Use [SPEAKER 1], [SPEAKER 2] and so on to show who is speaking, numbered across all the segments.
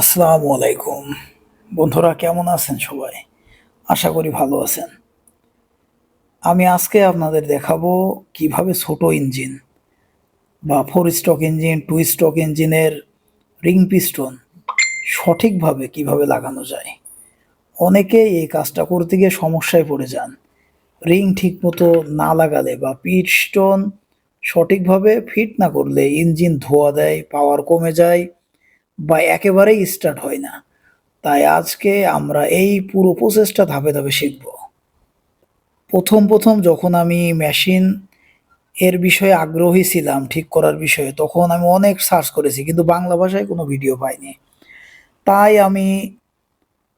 [SPEAKER 1] আসসালামু আলাইকুম। বন্ধুরা, কেমন আছেন সবাই? আশা করি ভালো আছেন। আমি আজকে আপনাদের দেখাবো কীভাবে ছোট ইঞ্জিন বা four stroke engine, two stroke ইঞ্জিনের রিং পিস্টন সঠিকভাবে কীভাবে লাগানো যায়। অনেকে এই কাজটা করতে গিয়ে সমস্যায় পড়ে যান। রিং ঠিকমতো না লাগালে বা পিস্টন সঠিকভাবে ফিট না করলে ইঞ্জিন ধোয়া দেয়, পাওয়ার কমে যায় বা একেবারেই স্টার্ট হয় না। তাই আজকে আমরা এই পুরো প্রসেসটা ধাপে ধাপে শিখব। প্রথম প্রথম যখন আমি মেশিন এর বিষয়ে আগ্রহী ছিলাম, ঠিক করার বিষয়ে, তখন আমি অনেক সার্চ করেছি, কিন্তু বাংলা ভাষায় কোনো ভিডিও পাইনি। তাই আমি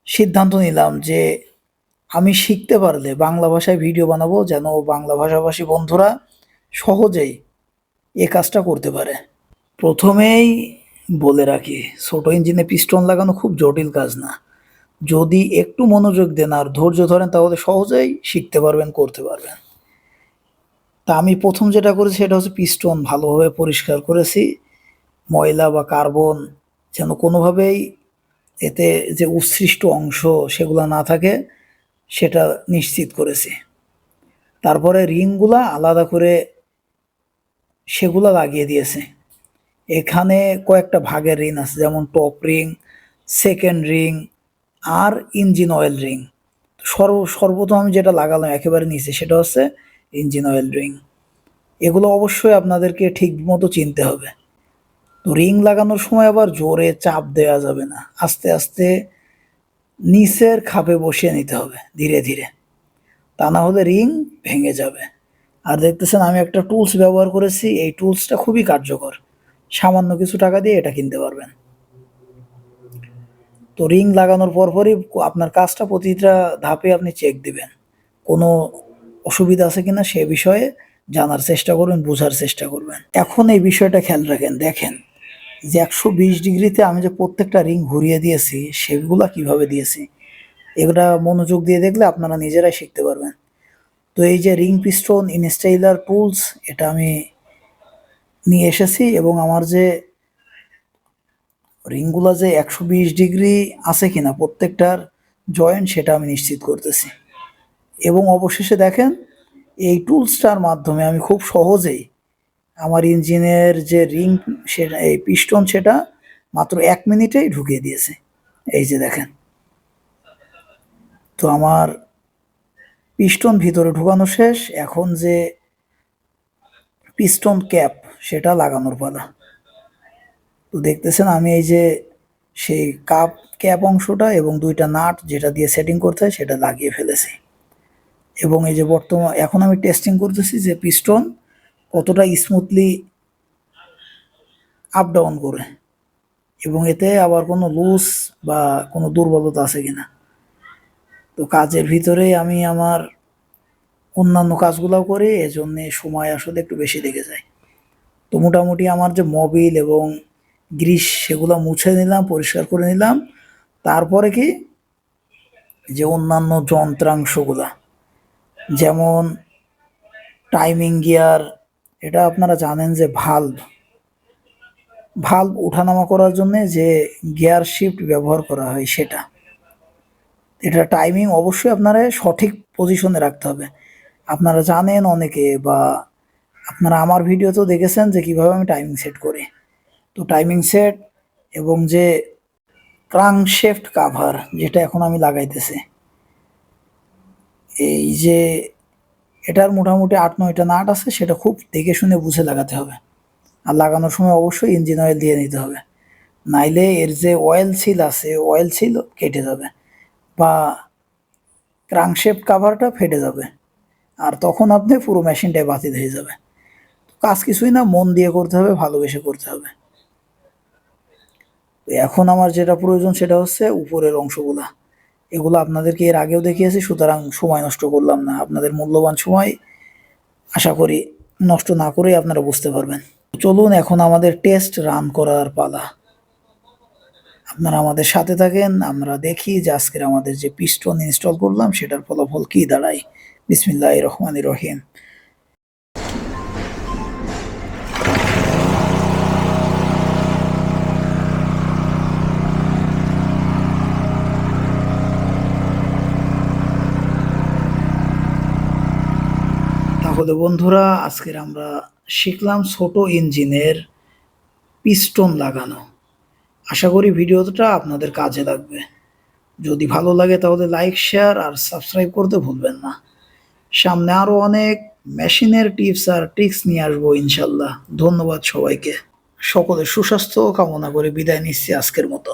[SPEAKER 1] সিদ্ধান্ত নিলাম যে আমি শিখতে পারলে বাংলা ভাষায় ভিডিও বানাবো যেন বাংলা ভাষাভাষী বন্ধুরা সহজেই এ কাজটা করতে পারে। প্রথমেই বলে রাখি, ছোট ইঞ্জিনে পিস্টন লাগানো খুব জটিল কাজ না। যদি একটু মনোযোগ দেন আর ধৈর্য ধরেন, তাহলে সহজেই শিখতে পারবেন, করতে পারবেন। তা আমি প্রথম যেটা করেছি, সেটা হচ্ছে পিস্টন ভালোভাবে পরিষ্কার করেছি। ময়লা বা কার্বন যেন কোনোভাবেই এতে যে উৎসৃষ্ট অংশ সেগুলো না থাকে, সেটা নিশ্চিত করেছি। তারপরে রিংগুলা আলাদা করে সেগুলা লাগিয়ে দিয়েছে। এখানে কয়েকটা ভাগের রিং আছে, যেমন টপ রিং, সেকেন্ড রিং আর ইঞ্জিন অয়েল রিং। সর্ব, সর্বপ্রথম আমি যেটা লাগালাম একেবারে নিচে, সেটা হচ্ছে ইঞ্জিন অয়েল রিং। এগুলো অবশ্যই আপনাদেরকে ঠিক মতো চিনতে হবে। তো রিং লাগানোর সময় আবার জোরে চাপ দেওয়া যাবে না, আস্তে আস্তে নিচের খাপে বসিয়ে নিতে হবে, ধীরে ধীরে। তা না হলে রিং ভেঙে যাবে। আর দেখতেছেন আমি একটা টুলস ব্যবহার করেছি, এই টুলসটা খুবই কার্যকর। সামান্য কিছু টাকা দিয়ে এটা কিনতে পারবেন। তো রিং লাগানোর পরপরই আপনার কাজটা প্রতিটা ধাপে আপনি চেক দিবেন। কোনো অসুবিধা আছে কিনা সে বিষয়ে জানার চেষ্টা করবেন, বোঝার চেষ্টা করবেন। এখন এই বিষয়টা খেয়াল রাখেন, দেখেন যে একশো বিশ ডিগ্রিতে আমি যে প্রত্যেকটা রিং ঘুরিয়ে দিয়েছি, সেগুলা কীভাবে দিয়েছি, এগুলা মনোযোগ দিয়ে দেখলে আপনারা নিজেরাই শিখতে পারবেন। তো এই যে রিং পিস্টন, ইনস্টাইলার টুলস, এটা আমি নিয়ে এসেছি এবং আমার যে রিংগুলো যে একশো বিশ ডিগ্রি আছে কিনা প্রত্যেকটার জয়েন্ট সেটা আমি নিশ্চিত করতেছি। এবং অবশেষে দেখেন, এই টুলসটার মাধ্যমে আমি খুব সহজেই আমার ইঞ্জিনের যে রিং সেটা, এই পিস্টন সেটা মাত্র এক মিনিটেই ঢুকিয়ে দিয়েছে। এই যে দেখেন। তো আমার পিস্টন ভিতরে ঢুকানো শেষ। এখন যে পিস্টন ক্যাপ সেটা লাগানোর পালা। তো দেখতেছেন আমি এই যে সেই কাপ ক্যাপ অংশটা এবং দুইটা নাট যেটা দিয়ে সেটিং করতে হয় সেটা লাগিয়ে ফেলেছি। এবং এই যে বর্তমান এখন আমি টেস্টিং করতেছি যে পিস্টন কতটা স্মুথলি আপ ডাউন করে। এবং এতে আবার কোনো লুজ বা কোনো দুর্বলতা আছে কিনা। তো কাজের ভিতরে আমি আমার অন্যান্য কাজগুলোও করি, এজন্য সময় আসলে একটু বেশি লেগে যায়। তো মোটামুটি আমার যে মোবিল এবং গ্রিস সেগুলো মুছে নিলাম, পরিষ্কার করে নিলাম। তারপরে কি? যে অন্যান্য যন্ত্রাংশগুলা। যেমন টাইমিং গিয়ার এটা আপনারা জানেন যে ভাল্ব ভাল্ব ওঠানামা করার জন্য যে গিয়ার শিফট ব্যবহার করা হয় সেটা। এটা টাইমিং অবশ্যই আপনারা সঠিক পজিশনে রাখতে হবে। আপনারা জানেন অনেকে বা আপনারা আমার ভিডিওতেও দেখেছেন যে কীভাবে আমি টাইমিং সেট করি। তো টাইমিং সেট এবং যে ক্রাংশেফট কাভার যেটা এখন আমি লাগাইতেছি, এই যে এটার মোটামুটি আট নয়টা নাট আছে, সেটা খুব দেখে শুনে বুঝে লাগাতে হবে। আর লাগানোর সময় অবশ্যই ইঞ্জিন অয়েল দিয়ে নিতে হবে। নাইলে এর যে অয়েল সিল আছে অয়েল সিল কেটে যাবে বা ক্রাংশেপ কাভারটা ফেটে যাবে। আর তখন আপনি পুরো মেশিনটাই বাতিল হয়ে যাবে। কাজ কিছুই না, মন দিয়ে করতে হবে, ভালোবেসে করতে হবে। এখন আমার যেটা প্রয়োজন সেটা হচ্ছে উপরের অংশগুলা। এগুলো আপনাদেরকে এর আগেও দেখিয়েছি, সুতরাং সময় নষ্ট করলাম না। আপনাদের মূল্যবান সময় আশা করি নষ্ট না করেই আপনারা বুঝতে পারবেন। চলুন এখন আমাদের টেস্ট রান করার পালা। আপনারা আমাদের সাথে থাকেন, আমরা দেখি যে আজকের আমাদের যে পিস্টন ইনস্টল করলাম, সেটার ফলাফল কি দাঁড়ায়। বিসমিল্লাহ রহমান রহিম। তাহলে বন্ধুরা, আজকের আমরা শিখলাম ছোট ইঞ্জিনের পিস্টন লাগানো। আশা করি ভিডিওটা আপনাদের কাজে লাগবে। যদি ভালো লাগে তাহলে লাইক, শেয়ার আর সাবস্ক্রাইব করতে ভুলবেন না। সামনে আরও অনেক মেশিনের টিপস আর ট্রিক্স নিয়ে আসব ইনশাল্লাহ ধন্যবাদ সবাইকে। সকলের সুস্বাস্থ্য কামনা করে বিদায় নিচ্ছি আজকের মতো।